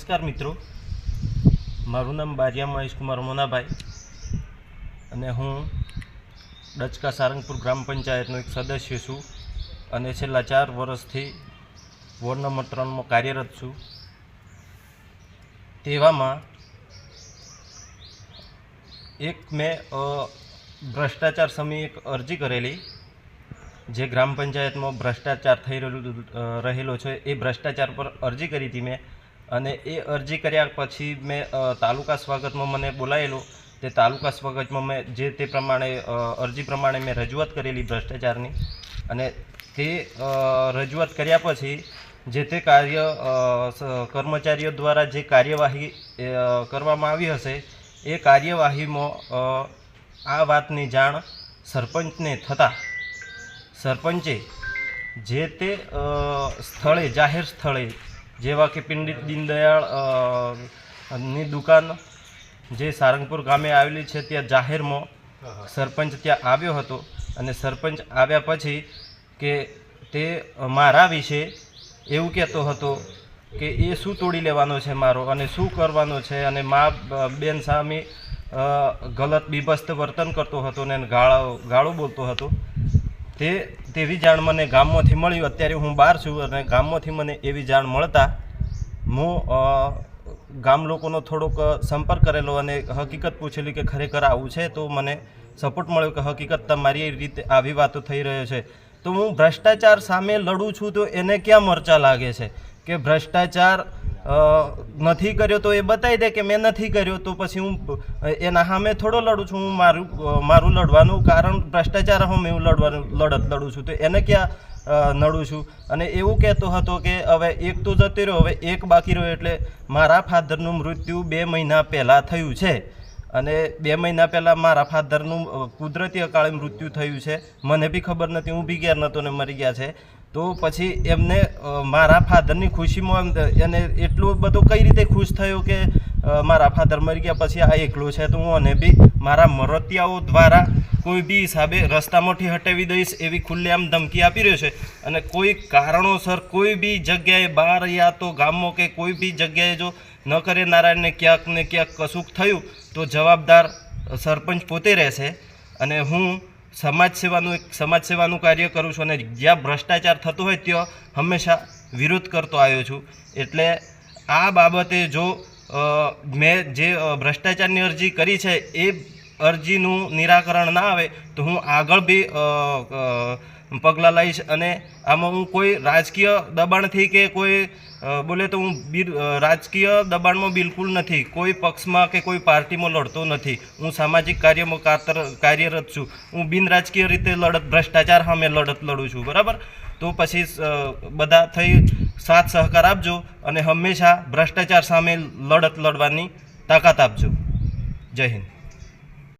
નમસ્કાર મિત્રો. મારું નામ બારિયા મહેશકુમાર મોનાભાઈ અને હું ડચકા સારંગપુર ગ્રામ પંચાયતનો એક સદસ્ય છું અને છેલ્લા ચાર વર્ષથી વોર્ડ નંબર ત્રણમાં કાર્યરત છું. તેવામાં એક મેં ભ્રષ્ટાચાર સામે એક અરજી કરેલી, જે ગ્રામ પંચાયતમાં ભ્રષ્ટાચાર થઈ રહેલું રહેલો છે. એ ભ્રષ્ટાચાર પર અરજી કરી હતી મેં. અને એ અરજી કર્યા પછી મેં તાલુકા સ્વાગતમાં મને બોલાયેલો. તે તાલુકા સ્વાગતમાં મેં જે તે પ્રમાણે અરજી પ્રમાણે મેં રજૂઆત કરેલી ભ્રષ્ટાચારની. અને તે રજૂઆત કર્યા પછી જે તે કાર્ય કર્મચારીઓ દ્વારા જે કાર્યવાહી કરવામાં આવી હશે, એ કાર્યવાહીમાં આ વાતની જાણ સરપંચને થતાં સરપંચે જે તે સ્થળે, જાહેર સ્થળે જેવા કે પંડિત દીનદયાળની દુકાન જે સારંગપુર ગામે આવેલી છે ત્યાં જાહેરમાં સરપંચ ત્યાં આવ્યો હતો અને સરપંચ આવ્યા પછી કે તે મારા વિશે એવું કહેતો હતો કે એ શું તોડી લેવાનો છે મારો અને શું કરવાનો છે અને મા બેન સામે ગલત બીભસ્ત વર્તન કરતો હતો ને ગાળો ગાળો બોલતો હતો. તે તેવી જાણ મને ગામમાંથી મળ્યું. અત્યારે હું બહાર છું અને ગામમાંથી મને એવી જાણ મળતા હું ગામ લોકોનો થોડોક સંપર્ક કરેલો અને હકીકત પૂછેલી કે ખરેખર આવું છે તો મને સપોર્ટ મળ્યો કે હકીકત તમારી રીતે આવી વાતો થઈ રહ્યો છે. તો હું ભ્રષ્ટાચાર સામે લડું છું તો એને ક્યાં મરચા લાગે છે? કે ભ્રષ્ટાચાર નથી કર્યો તો એ બતાવી દે કે મેં નથી કર્યો તો પછી હું એના સામે થોડો લડું છું, હું મારું મારું લડવાનું કારણ ભ્રષ્ટાચાર હું એવું લડવાનું, લડત લડું છું. તો એને ક્યાં નડું છું? અને એવું કહેતો હતો કે હવે એક તો જતી રહ્યો, હવે એક બાકી રહ્યો એટલે મારા ફાધરનું મૃત્યુ બે મહિના પહેલાં થયું છે. અને બે મહિના પહેલાં મારા ફાધરનું કુદરતી અકાળે મૃત્યુ થયું છે. મને બી ખબર નથી, હું બી ઘેર નહોતો ને મરી ગયા છે. તો પછી એમને મારા ફાધરની ખુશીમાં એને એટલું બધું કઈ રીતે ખુશ થયો કે મારા ફાધર મરી ગયા, પછી આ એકલો છે તો હું અને બી મારા મરતિયાઓ દ્વારા કોઈ બી હિસાબે રસ્તામાંથી હટાવી દઈશ એવી ખુલ્લેઆમ ધમકી આપી રહ્યો છે. અને કોઈ કારણોસર કોઈ બી જગ્યાએ બહાર યા તો ગામમાં કે કોઈ બી જગ્યાએ જો ન કરે નારાયણને ક્યાંક ને ક્યાંક કશુંક થયું, તો જવાબદાર સરપંચ પોતે રહેશે. અને હું સમાજ સેવાનું એક સમાજ સેવાનું કાર્ય કરું છું અને જ્યાં ભ્રષ્ટાચાર થતો હોય ત્યાં હંમેશા વિરોધ કરતો આવ્યો છું. એટલે આ બાબતે જો મેં જે ભ્રષ્ટાચારની અરજી કરી છે, એ અરજીનું નિરાકરણ ના આવે તો હું આગળ બી પગલાં લઈશ અને આમાં હું કોઈ રાજકીય દબાણથી કે કોઈ બોલે તો હું રાજકીય દબાણમાં બિલકુલ નથી. કોઈ પક્ષમાં કે કોઈ પાર્ટીમાં લડતો નથી. હું સામાજિક કાર્યમાં કાતર, કાર્યરત છું. હું બિન રાજકીય રીતે લડત, ભ્રષ્ટાચાર સામે લડત લડું છું. બરાબર? તો પછી બધા થઈ સાથ સહકાર આપજો અને હંમેશા ભ્રષ્ટાચાર સામે લડત લડવાની તાકાત આપજો. જય હિન્દ.